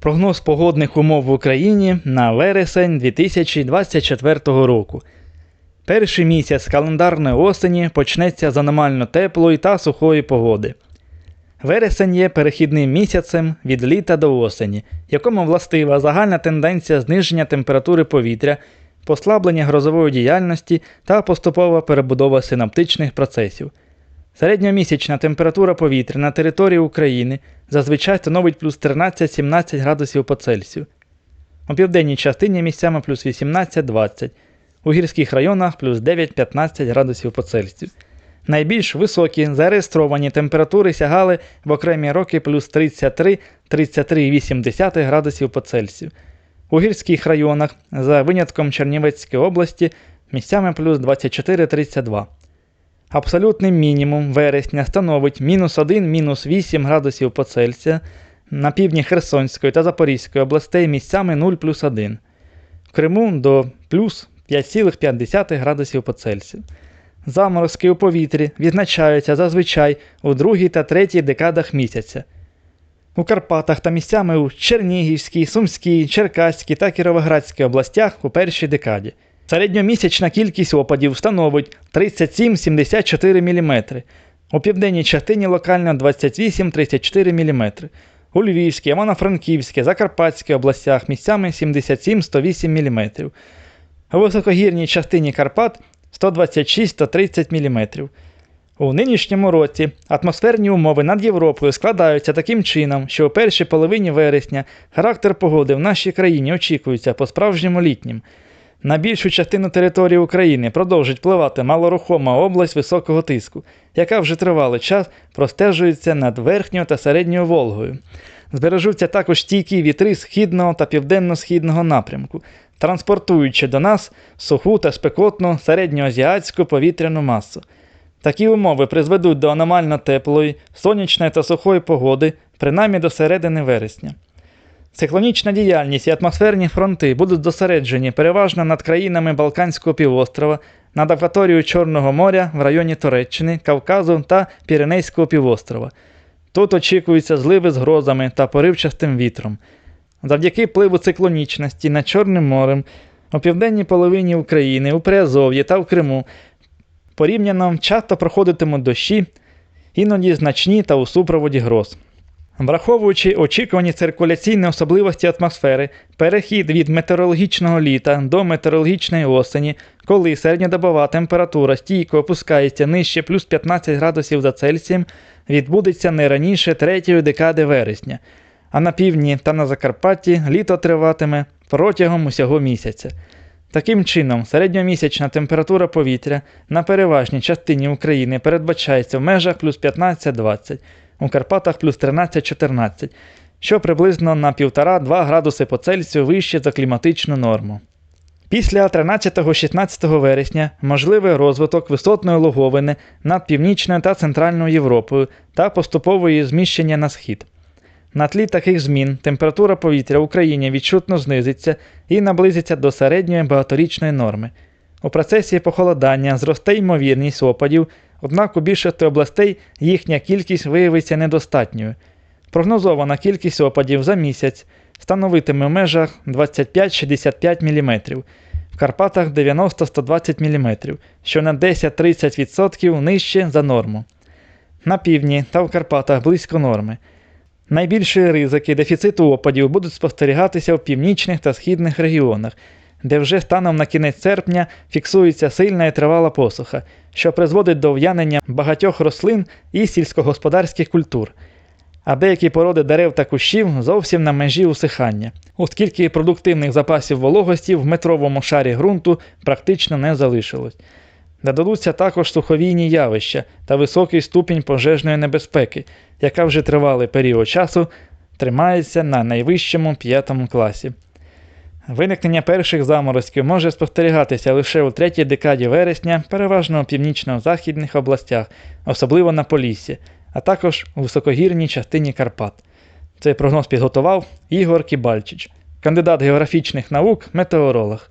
Прогноз погодних умов в Україні на вересень 2024 року. Перший місяць календарної осені почнеться з аномально теплої та сухої погоди. Вересень є перехідним місяцем від літа до осені, якому властива загальна тенденція зниження температури повітря, послаблення грозової діяльності та поступова перебудова синаптичних процесів. Середньомісячна температура повітря на території України зазвичай становить плюс 13-17 градусів по Цельсію. У південній частині місцями плюс 18-20, у гірських районах плюс 9-15 градусів по Цельсію. Найбільш високі зареєстровані температури сягали в окремі роки плюс 33-33,8 градусів по Цельсію. У гірських районах, за винятком Чернівецької області, місцями плюс 24-32. Абсолютний мінімум вересня становить мінус 1 мінус 8 градусів по Цельсія, на півдні Херсонської та Запорізької областей місцями 0 плюс 1, в Криму до плюс 5,5 градусів по Цельсію. Заморозки у повітрі відзначаються зазвичай у другій та третій декадах місяця. У Карпатах та місцями у Чернігівській, Сумській, Черкаській та Кіровоградській областях у першій декаді. Середньомісячна кількість опадів становить 37-74 мм, у південній частині локально 28-34 мм, у Львівській, Івано-Франківській, Закарпатській областях місцями 77-108 мм, у високогірній частині Карпат 126-130 мм. У нинішньому році атмосферні умови над Європою складаються таким чином, що у першій половині вересня характер погоди в нашій країні очікується по-справжньому літнім. На більшу частину території України продовжить впливати малорухома область високого тиску, яка вже тривалий час простежується над верхньою та середньою Волгою. Збережуться також стійкі вітри східного та південно-східного напрямку, транспортуючи до нас суху та спекотну середньоазіатську повітряну масу. Такі умови призведуть до аномально теплої, сонячної та сухої погоди, принаймні до середини вересня. Циклонічна діяльність і атмосферні фронти будуть зосереджені переважно над країнами Балканського півострова, над акваторією Чорного моря в районі Туреччини, Кавказу та Піренейського півострова. Тут очікуються зливи з грозами та поривчастим вітром. Завдяки впливу циклонічності над Чорним морем у південній половині України, у Приазов'ї та в Криму порівняно часто проходитимуть дощі, іноді значні та у супроводі гроз. Враховуючи очікувані циркуляційні особливості атмосфери, перехід від метеорологічного літа до метеорологічної осені, коли середньодобова температура стійко опускається нижче плюс 15 градусів за Цельсієм, відбудеться не раніше третьої декади вересня, а на півдні та на Закарпатті літо триватиме протягом усього місяця. Таким чином, середньомісячна температура повітря на переважній частині України передбачається в межах плюс 15-20, у Карпатах плюс 13-14, що приблизно на 1,5-2 градуси по Цельсію вище за кліматичну норму. Після 13-16 вересня можливий розвиток висотної логовини над Північною та Центральною Європою та поступове її зміщення на схід. На тлі таких змін температура повітря в Україні відчутно знизиться і наблизиться до середньої багаторічної норми. У процесі похолодання зросте ймовірність опадів, однак у більшості областей їхня кількість виявиться недостатньою. Прогнозована кількість опадів за місяць становитиме в межах 25-65 мм, в Карпатах 90-120 мм, що на 10-30% нижче за норму. На півдні та в Карпатах близько норми. Найбільші ризики дефіциту опадів будуть спостерігатися в північних та східних регіонах, де вже станом на кінець серпня фіксується сильна і тривала посуха, що призводить до в'янення багатьох рослин і сільськогосподарських культур, а деякі породи дерев та кущів зовсім на межі усихання, оскільки продуктивних запасів вологості в метровому шарі ґрунту практично не залишилось. Додадуться також суховійні явища та високий ступінь пожежної небезпеки, яка вже тривалий період часу тримається на найвищому п'ятому класі. Виникнення перших заморозків може спостерігатися лише у третій декаді вересня, переважно у північно-західних областях, особливо на Поліссі, а також у високогірній частині Карпат. Цей прогноз підготував Ігор Кібальчич, кандидат географічних наук, метеоролог.